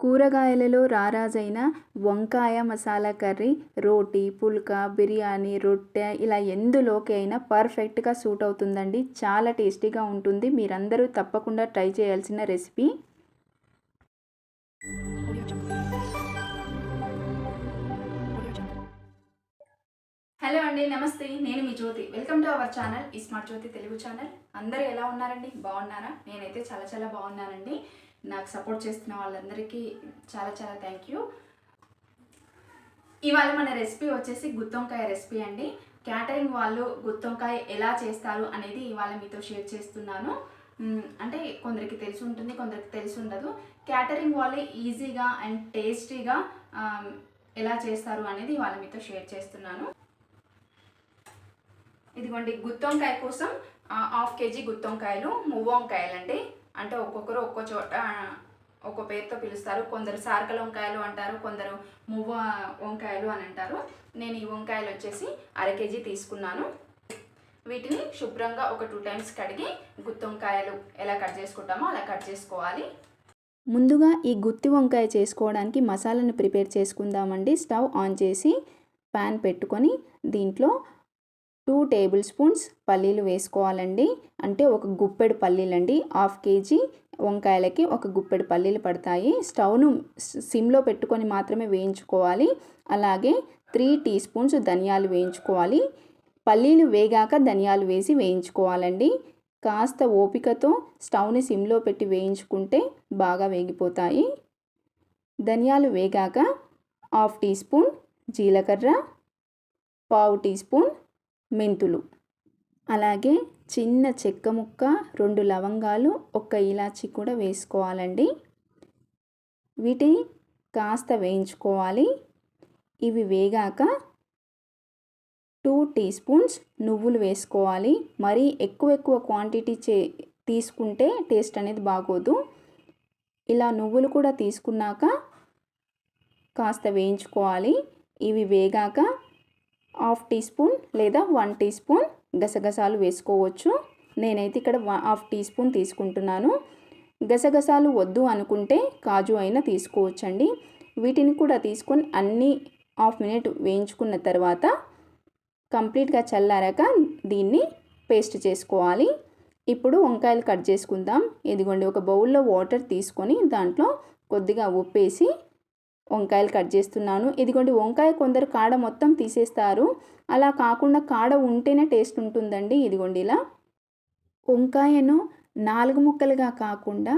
కూరగాయలలో రారాజైన వంకాయ మసాలా కర్రీ రోటీ పుల్కా బిర్యానీ రొట్టె ఇలా ఎందులోకి అయినా పర్ఫెక్ట్గా సూట్ అవుతుందండి. చాలా టేస్టీగా ఉంటుంది. మీరందరూ తప్పకుండా ట్రై చేయాల్సిన రెసిపీ. హలో అండి. నమస్తే. నేను మీ Jyoti. Welcome to our channel. ఈ స్మార్ట్ జ్యోతి తెలుగు ఛానల్. అందరూ ఎలా ఉన్నారండి? బాగున్నారా? నేనైతే చాలా చాలా బాగున్నానండి. నాకు సపోర్ట్ చేస్తున్న వాళ్ళందరికీ చాలా చాలా థ్యాంక్ యూ ఇవాళ మన రెసిపీ వచ్చేసి గుత్తొంకాయ రెసిపీ అండి. క్యాటరింగ్ వాళ్ళు గుత్తొంకాయ ఎలా చేస్తారు అనేది ఇవాళ మీతో షేర్ చేస్తున్నాను. అంటే కొందరికి తెలిసి ఉంటుంది కొందరికి తెలిసి ఉండదు. క్యాటరింగ్ వాళ్ళే ఈజీగా అండ్ టేస్టీగా ఎలా చేస్తారు అనేది ఇవాళ మీతో షేర్ చేస్తున్నాను. ఇదిగోండి గుత్తొంకాయ కోసం హాఫ్ కేజీ గుత్తొంకాయలు మువ్వంకాయలు అండి అంటే ఒక్కొక్కరు ఒక్కో చోట ఒక్కో పేరుతో పిలుస్తారు. కొందరు సార్కల వంకాయలు అంటారు కొందరు మువ్వ వంకాయలు అని అంటారు. నేను ఈ వంకాయలు వచ్చేసి అర కేజీ తీసుకున్నాను. వీటిని శుభ్రంగా ఒక టూ టైమ్స్ కడిగి గుత్తొంకాయలు ఎలా కట్ చేసుకుంటామో అలా కట్ చేసుకోవాలి. ముందుగా ఈ గుత్తి వంకాయ చేసుకోవడానికి మసాలాను ప్రిపేర్ చేసుకుందామండి. స్టవ్ ఆన్ చేసి ప్యాన్ పెట్టుకొని దీంట్లో టూ టేబుల్ స్పూన్స్ పల్లీలు వేసుకోవాలండి. అంటే ఒక గుప్పెడు పల్లీలండి. హాఫ్ కేజీ వంకాయలకి ఒక గుప్పెడు పల్లీలు పడతాయి. స్టవ్ను సిమ్లో పెట్టుకొని మాత్రమే వేయించుకోవాలి. అలాగే త్రీ టీ స్పూన్స్ ధనియాలు వేయించుకోవాలి. పల్లీలు వేగాక ధనియాలు వేసి వేయించుకోవాలండి. కాస్త ఓపికతో స్టవ్ని సిమ్లో పెట్టి వేయించుకుంటే బాగా వేగిపోతాయి. ధనియాలు వేగాక హాఫ్ టీ స్పూన్ జీలకర్ర పావు టీ స్పూన్ మెంతులు. అలాగే చిన్న చెక్క ముక్క రెండు లవంగాలు ఒక ఇలాచి కూడా వేసుకోవాలండి. వీటిని కాస్త వేయించుకోవాలి. ఇవి వేగాక టూ టీ స్పూన్స్ నువ్వులు వేసుకోవాలి. మరీ ఎక్కువ ఎక్కువ క్వాంటిటీ చే తీసుకుంటే టేస్ట్ అనేది బాగోదు. ఇలా నువ్వులు కూడా తీసుకున్నాక కాస్త వేయించుకోవాలి. ఇవి వేగాక హాఫ్ టీ స్పూన్ లేదా వన్ టీ స్పూన్ గసగసాలు వేసుకోవచ్చు. నేనైతే ఇక్కడ హాఫ్ టీ స్పూన్ తీసుకుంటున్నాను. గసగసాలు వద్దు అనుకుంటే కాజు అయినా తీసుకోవచ్చండి. వీటిని కూడా తీసుకొని అన్నీ హాఫ్ మినిట్ వేయించుకున్న తర్వాత కంప్లీట్గా చల్లారాక దీన్ని పేస్ట్ చేసుకోవాలి. ఇప్పుడు వంకాయలు కట్ చేసుకుందాం. ఇదిగోండి ఒక బౌల్లో వాటర్ తీసుకొని దాంట్లో కొద్దిగా ఉప్పేసి వంకాయలు కట్ చేస్తున్నాను. ఇదిగోండి వంకాయ కొందరు కాడ మొత్తం తీసేస్తారు. అలా కాకుండా కాడ ఉంటేనే టేస్ట్ ఉంటుందండి. ఇదిగోండి ఇలా. వంకాయను నాలుగు ముక్కలుగా కాకుండా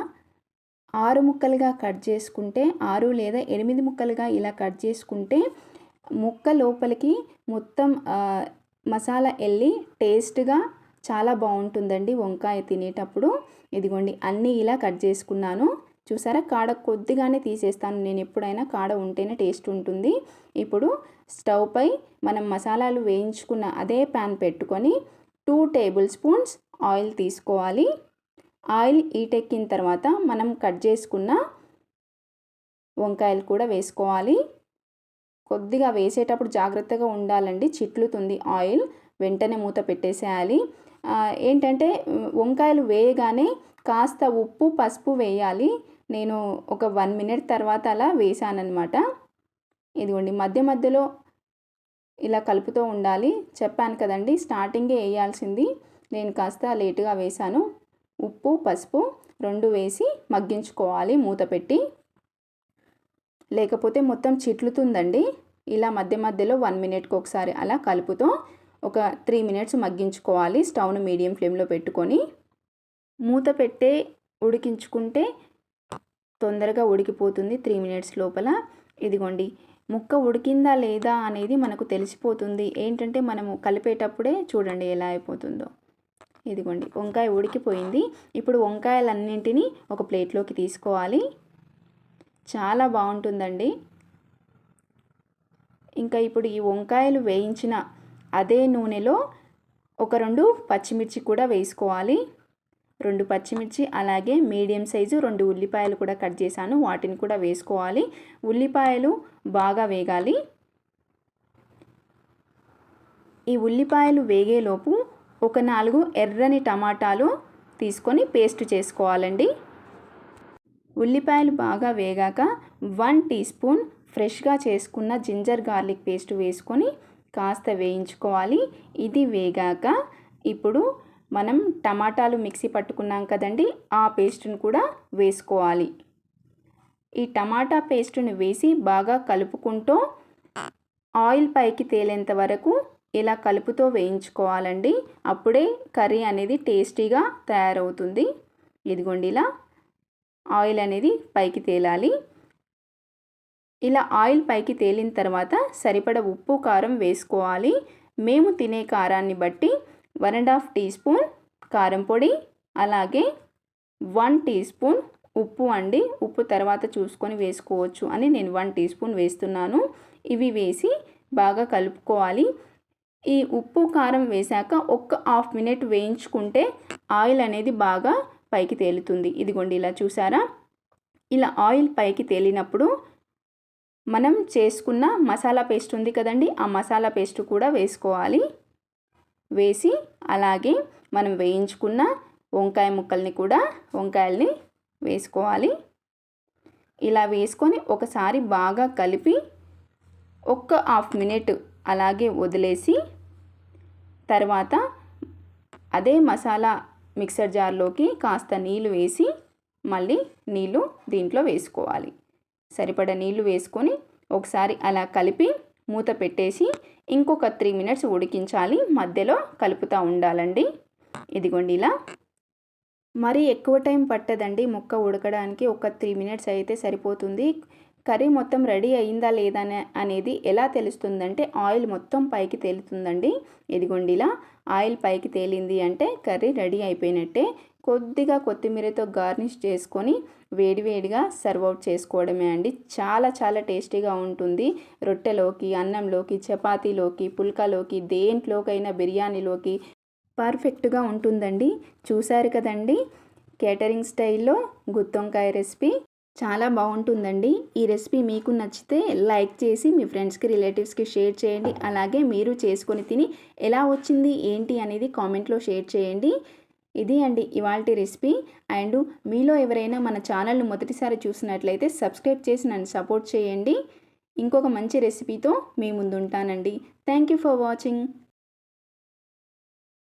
ఆరు ముక్కలుగా కట్ చేసుకుంటే ఆరు లేదా ఎనిమిది ముక్కలుగా ఇలా కట్ చేసుకుంటే ముక్క లోపలికి మొత్తం మసాలా వెళ్ళి టేస్ట్గా చాలా బాగుంటుందండి వంకాయ తినేటప్పుడు. ఇదిగోండి అన్నీ ఇలా కట్ చేసుకున్నాను. చూసారా? కాడ కొద్దిగానే తీసేస్తాను. నేను ఎప్పుడైనా కాడ ఉంటేనే టేస్ట్ ఉంటుంది. ఇప్పుడు స్టవ్ పై మనం మసాలాలు వేయించుకున్న అదే ప్యాన్ పెట్టుకొని టూ టేబుల్ స్పూన్స్ ఆయిల్ తీసుకోవాలి. ఆయిల్ ఈటెక్కిన తర్వాత మనం కట్ చేసుకున్న వంకాయలు కూడా వేసుకోవాలి. కొద్దిగా వేసేటప్పుడు జాగ్రత్తగా ఉండాలండి. చిట్లుతుంది ఆయిల్. వెంటనే మూత పెట్టేసేయాలి. ఏంటంటే వంకాయలు వేయగానే కాస్త ఉప్పు పసుపు వేయాలి. నేను ఒక వన్ మినిట్ తర్వాత అలా వేసానన్నమాట ఇదిగోండి మధ్య మధ్యలో ఇలా కలుపుతూ ఉండాలి. చెప్పాను కదండి స్టార్టింగే వేయాల్సింది. నేను కాస్త లేటుగా వేశాను. ఉప్పు పసుపు రెండు వేసి మగ్గించుకోవాలి మూత పెట్టి. లేకపోతే మొత్తం చిట్లుతుందండి. ఇలా మధ్య మధ్యలో వన్ మినిట్కి ఒకసారి అలా కలుపుతూ ఒక త్రీ మినిట్స్ మగ్గించుకోవాలి స్టవ్ను మీడియం ఫ్లేమ్లో పెట్టుకొని. మూత పెట్టే ఉడికించుకుంటే తొందరగా ఉడికిపోతుంది త్రీ మినిట్స్ లోపల. ఇదిగోండి ముక్క ఉడికిందా లేదా అనేది మనకు తెలిసిపోతుంది. ఏంటంటే మనము కలిపేటప్పుడే చూడండి ఎలా అయిపోతుందో. ఇదిగోండి వంకాయ ఉడికిపోయింది. ఇప్పుడు వంకాయలన్నింటినీ ఒక ప్లేట్లోకి తీసుకోవాలి. చాలా బాగుంటుందండి. ఇంకా ఇప్పుడు ఈ వంకాయలు వేయించిన అదే నూనెలో ఒక రెండు పచ్చిమిర్చి కూడా వేసుకోవాలి. రెండు పచ్చిమిర్చి అలాగే మీడియం సైజు రెండు ఉల్లిపాయలు కూడా కట్ చేశాను. వాటిని కూడా వేసుకోవాలి. ఉల్లిపాయలు బాగా వేగాలి. ఈ ఉల్లిపాయలు వేగేలోపు ఒక నాలుగు ఎర్రని టమాటాలు తీసుకొని పేస్ట్ చేసుకోవాలండి. ఉల్లిపాయలు బాగా వేగాక వన్ టీ స్పూన్ ఫ్రెష్గా చేసుకున్న జింజర్ గార్లిక్ పేస్ట్ వేసుకొని కాస్త వేయించుకోవాలి. ఇది వేగాక ఇప్పుడు మనం టమాటాలు మిక్సీ పట్టుకున్నాం కదండి ఆ పేస్ట్ను కూడా వేసుకోవాలి. ఈ టమాటా పేస్ట్ని వేసి బాగా కలుపుకుంటూ ఆయిల్ పైకి తేలేంత వరకు ఇలా కలుపుతో వేయించుకోవాలండి. అప్పుడే కర్రీ అనేది టేస్టీగా తయారవుతుంది. ఇదిగోండి ఇలా ఆయిల్ అనేది పైకి తేలాలి. ఇలా ఆయిల్ పైకి తేలిన తర్వాత సరిపడ ఉప్పు కారం వేసుకోవాలి. మేము తినే కారాన్ని బట్టి one and half teaspoon కారం పొడి అలాగే వన్ టీ స్పూన్ ఉప్పు అండి. ఉప్పు తర్వాత చూసుకొని వేసుకోవచ్చు అని నేను వన్ టీ స్పూన్ వేస్తున్నాను. ఇవి వేసి బాగా కలుపుకోవాలి. ఈ ఉప్పు కారం వేశాక ఒక్క హాఫ్ మినిట్ వేయించుకుంటే ఆయిల్ అనేది బాగా పైకి తేలుతుంది. ఇదిగోండి ఇలా చూసారా? ఇలా ఆయిల్ పైకి తేలినప్పుడు మనం చేసుకున్న మసాలా పేస్ట్ ఉంది కదండి ఆ మసాలా పేస్ట్ కూడా వేసుకోవాలి. వేసి అలాగే మనం వేయించుకున్న వంకాయ ముక్కల్ని కూడా వంకాయల్ని వేసుకోవాలి. ఇలా వేసుకొని ఒకసారి బాగా కలిపి ఒక్క హాఫ్ మినిట్ అలాగే వదిలేసి తర్వాత అదే మసాలా మిక్సర్ జార్లోకి కాస్త నీళ్ళు వేసి మళ్ళీ నీళ్ళు దీంట్లో వేసుకోవాలి. సరిపడ నీళ్ళు వేసుకొని ఒకసారి అలా కలిపి మూత పెట్టేసి ఇంకొక త్రీ మినిట్స్ ఉడికించాలి. మధ్యలో కలుపుతూ ఉండాలండి. ఇదిగోండి ఇలా. మరీ ఎక్కువ టైం పట్టదండి. ముక్క ఉడకడానికి ఒక త్రీ మినిట్స్ అయితే సరిపోతుంది. కర్రీ మొత్తం రెడీ అయిందా లేదా అనేది ఎలా తెలుస్తుందంటే ఆయిల్ మొత్తం పైకి తేలుతుందండి. ఇదిగోండి ఆయిల్ పైకి తేలింది అంటే కర్రీ రెడీ అయిపోయినట్టే కొద్దిగా కొత్తిమీరతో గార్నిష్ చేసుకొని వేడివేడిగా సర్వ్ అవుట్ చేసుకోవడమే అండి. చాలా చాలా టేస్టీగా ఉంటుంది. రొట్టెలోకి అన్నంలోకి చపాతీలోకి పుల్కాలోకి దేంట్లోకైనా బిర్యానీలోకి పర్ఫెక్ట్గా ఉంటుందండి. చూశారు కదండి? కేటరింగ్ స్టైల్లో గుత్తొంకాయ రెసిపీ చాలా బాగుంటుందండి. ఈ రెసిపీ మీకు నచ్చితే లైక్ చేసి మీ ఫ్రెండ్స్కి రిలేటివ్స్కి షేర్ చేయండి. అలాగే మీరు చేసుకొని తిని ఎలా వచ్చింది ఏంటి అనేది కామెంట్లో షేర్ చేయండి. ఇది అండి ఇవాళ రెసిపీ. అండ్ మీలో ఎవరైనా మన ఛానల్ను మొదటిసారి చూసినట్లయితే సబ్స్క్రైబ్ చేసి నన్ను సపోర్ట్ చేయండి. ఇంకొక మంచి రెసిపీతో మీ ముందుంటానండి. Thank you for watching.